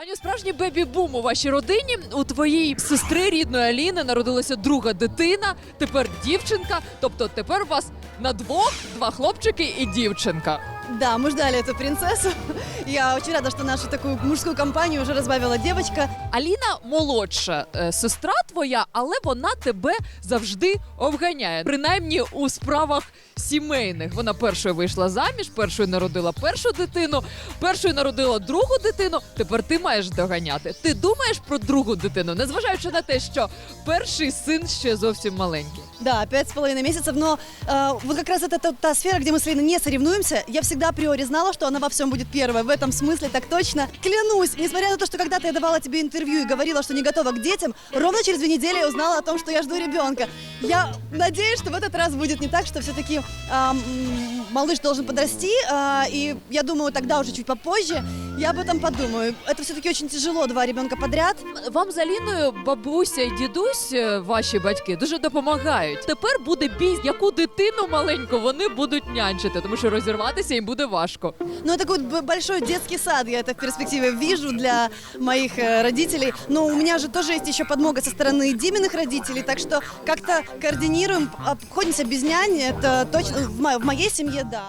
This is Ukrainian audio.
Аню, справжній бебі-бум у вашій родині. У твоїй сестри рідної Аліни народилася друга дитина, тепер дівчинка. Тобто тепер у вас на двох два хлопчики і дівчинка. Да, мы ждали эту принцессу. Я очень рада, что нашу такую мужскую компанию уже разбавила девочка. Аліна молодша е, сестра твоя, але вона тебе завжди обганяє. Принаймні у справах сімейних. Вона першою вийшла заміж, першою народила першу дитину, першою народила другу дитину. Тепер ти маєш доганяти. Ти думаєш про другу дитину, незважаючи на те, що перший син ще зовсім маленький. Да, пять с половиной месяцев, но э, вот как раз это та, та сфера, где мы с Линой не соревнуемся. Я всегда априори знала, что она во всем будет первой. В этом смысле так точно. Клянусь, несмотря на то, что когда-то я давала тебе интервью и говорила, что не готова к детям, ровно через две недели я узнала о том, что я жду ребенка. Я надеюсь, что в этот раз будет не так, что все-таки малыш должен подрасти, а, и я думаю, тогда уже чуть попозже я об этом подумаю. Это все-таки очень тяжело, два ребенка подряд. Вам з Аліною бабуся і дідусь, е, ваші батьки, дуже допомагають. Тепер буде бій, яку дитину маленьку вони будуть нянчити, тому що розірватися їм буде важко. Ну, это такой б- большой детский сад, я это в перспективе вижу для моих э, родителей. Но у меня же тоже есть еще подмога со стороны Диминых родителей, так что как-то координируем, обходимся без няни, это точно в мо- в моей семье, да.